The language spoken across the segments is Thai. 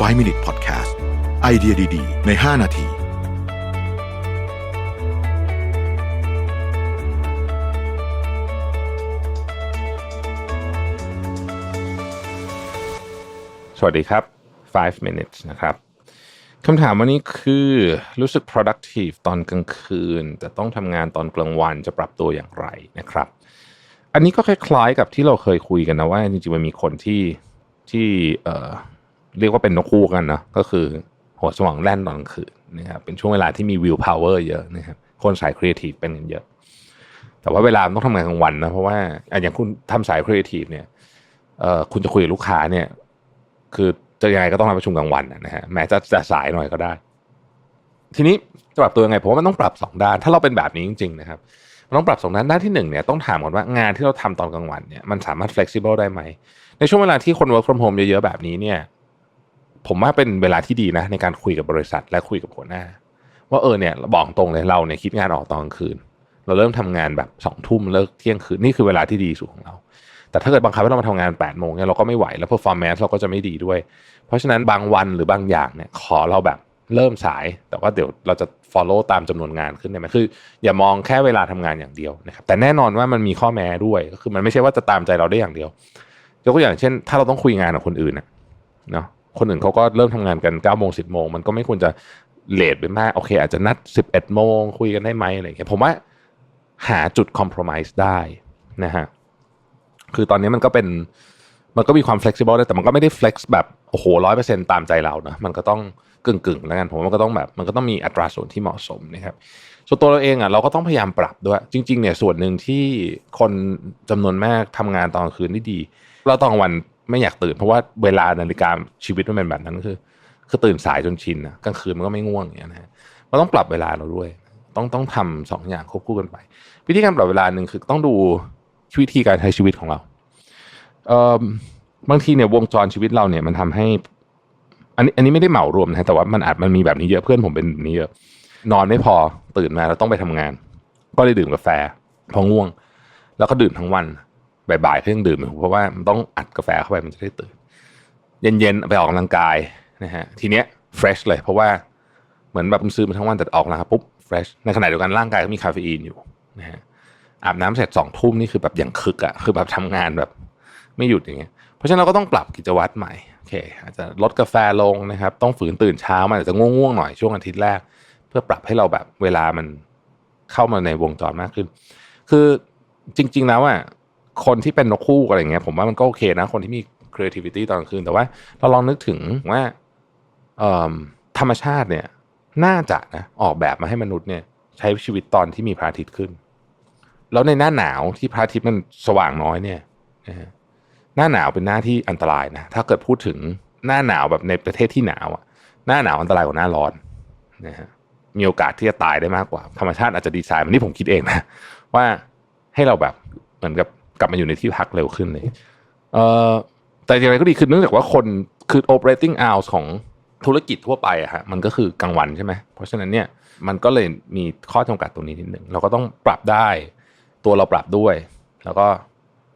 5 Minute Podcast ไอเดียดี ๆ ใน 5 นาทีสวัสดีครับ 5 minutes นะครับ คำถามวันนี้คือรู้สึก productive ตอนกลางคืน แต่ต้องทำงานตอนกลางวันจะปรับตัวอย่างไรนะครับ อันนี้ก็คล้ายๆกับที่เราเคยคุยกันนะว่า จริงๆมันมีคนที่ที่เอ่อ เรียกว่าเป็นนกคู่กันเนาะก็คือหัวสมองแล่นตอนกลางคืนนะครับเป็นช่วงเวลาที่มี will power เยอะนะครับคนสาย creative เป็นกันเยอะ แต่ว่าเวลาต้องทำงานกลางวันนะเพราะว่าออย่างคุณทำสาย creative เนี่ยเอ่อคุณจะคุยกับลูกค้าเนี่ย คือจะยังไงก็ต้องมาประชุมกลางวันนะฮะแม้จะจะสายหน่อยก็ได้ ทีนี้จะปรับตัวยังไงผมว่ามันต้องปรับสองด้าน ถ้าเราเป็นแบบนี้จริง ๆ นะครับมันต้องปรับสองด้านด้านที่หนึ่งเนี่ยต้องถามก่อนว่างานที่เราทำตอนกลางวันเนี่ยมันสามารถ flexible ได้ไหมในช่วงเวลาที่คน work from home เยอะๆแบบนี้เนี่ย ผมว่าเป็นเวลาที่ดีนะ ในการคุยกับบริษัทและคุยกับหัวหน้า ว่าเออเนี่ยบอกตรงเลยเราเนี่ยคิดงานออกตอนกลางคืน เราเริ่มทำงานแบบสองทุ่มเลิกเที่ยงคืนนี่คือเวลาที่ดีสุดของเรา แต่ถ้าเกิดบังคับให้เรามาทำงาน8ปดโมงเนี่ยเราก็ไม่ไหวแล้ว performance เราก็จะไม่ดีด้วย เพราะฉะนั้นบางวันหรือบางอย่างเนี่ยขอเราแบบเริ่มสาย แต่ว่าเดี๋ยวเราจะ follow ตามจำนวนงานขึ้นได้ไหมคือ อย่ามองแค่เวลาทำงานอย่างเดียวนะครับแต่แน่นอนว่ามันมีข้อแม้ด้วยก็คือมันไม่ใช่ว่าจะตามใจเราได้อย่างเดียวยกตัวอย่างเช่น ถ้าเราต้องคุยงานกับคนอื่นนะเนาะ คนอื่นเขาก็เริ่มทำงานกัน9ก้าโมงสิบโมงมันก็ไม่ควรจะเลทไปมากโอเค อาจจะนัด 11โมงคุยกันได้ไหมอะไรอย่างเงี้ยผมว่าหาจุด compromise ได้นะฮะคือตอนนี้มันก็เป็นมันก็มีความ flexible ได้แต่มันก็ไม่ได้ flex แบบโอ้โหร้อยเปอร์เซ็นตามใจเรานะมันก็ต้องกึ่งกึ่งๆแล้วกันผมว่ามันก็ต้องแบบมันก็ต้องมีอัตราส่วนที่เหมาะสมนะครับส่วนตัวเราเองอะเราก็ต้องพยายามปรับด้วย จริง ๆ เนี่ยส่วนหนึ่งที่คนจำนวนมากทำงานตอนกลางคืนได้ดี เราตอนวันไม่อยากตื่น เพราะว่าเวลานาฬิกาชีวิตมันเป็นแบบนั้นคือ คือตื่นสายจนชินนะกลางคืนมันก็ไม่ง่วงอย่างเงี้นะฮะเราต้องปรับเวลาเราด้วย ต้องต้องทำสองอย่างควบคู่กันไป วิธีการปรับเวลาหนึ่งคือต้องดูวิธีการใช้ชีวิตของเราเอ่อบางทีเนี่ยวงจรชีวิตเราเนี่ยมันทำให้ อันนี้อันนี้ไม่ได้เหมารวมนะแต่ว่ามันอาจมันมีแบบนี้เยอะเพื่อนผมเป็นแบบนี้เยอะนอนไม่พอตื่นมาเราต้องไปทำงาน ก็เลยดื่มกาแฟพอง่วง แล้วก็ดื่มทั้งวัน บ่ายๆก็ยังดื่มอยู่เพราะว่ามันต้องอัดกาแฟเข้าไปมันจะได้ตื่น เย็นๆไปออกกำลังกายนะฮะทีเนี้ย fresh เลย เพราะว่าเหมือนแบบซื้อมาทั้งวันแต่ออกแล้วปุ๊บ fresh ในขณะเดียวกันร่างกายก็มีคาเฟอีนอยู่นะฮะอาบน้ำเสร็จสองทุ่มนี่คือแบบอย่างคึกอะคือแบบทำงานแบบไม่หยุดอย่างเงี้ยเพราะฉะนั้นเราก็ต้องปรับกิจวัตรใหม่โอเคอาจจะลดกาแฟลงนะครับ ต้องฝืนตื่นเช้ามันอาจจะง่วงๆหน่อยช่วงอาทิตย์แรก เพื่อปรับให้เราแบบเวลามันเข้ามาในวงจรมากขึ้น คือจริง ๆ แล้วอะ คนที่เป็นนกคู่อะไรเงี้ยผมว่ามันก็โอเคนะ คนที่มี creativity ตอนกลางคืน แต่ว่าเราลองนึกถึงว่าธรรมชาติเนี่ย น่าจะนะออกแบบมาให้มนุษย์เนี่ย ใช้ชีวิตตอนที่มีพระอาทิตย์ขึ้น แล้วในหน้าหนาวที่พระอาทิตย์มันสว่างน้อยเนี่ยนะฮะหน้าหนาวเป็นหน้าที่อันตรายนะถ้าเกิดพูดถึงหน้าหนาวแบบในประเทศที่หนาวอะหน้าหนาวอันตรายกว่าหน้าร้อนนะฮะมีโอกาสที่จะตายได้มากกว่า ธรรมชาติอาจจะดีไซน์มันที่ผมคิดเองนะว่าให้เราแบบเหมือนกับ กลับมาอยู่ในที่พักเร็วขึ้นเลยเอ่อแต่อย่างไรก็ดีคือเนื่องจากว่าคนคือ operating hours ของธุรกิจทั่วไปอะฮะมันก็คือกลางวันใช่ไหมเพราะฉะนั้นเนี่ยมันก็เลยมีข้อจำกัดตรงนี้นิดหนึ่งเราก็ต้องปรับได้ตัวเราปรับด้วย แล้วก็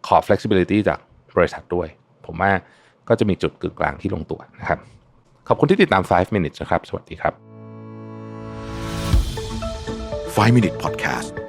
ขอ flexibility จากบริษัทด้วย ผมว่าก็จะมีจุดกึ่งกลางที่ลงตัวนะครับ ขอบคุณที่ติดตาม 5 minutes นะครับ สวัสดีครับ 5 Minute Podcast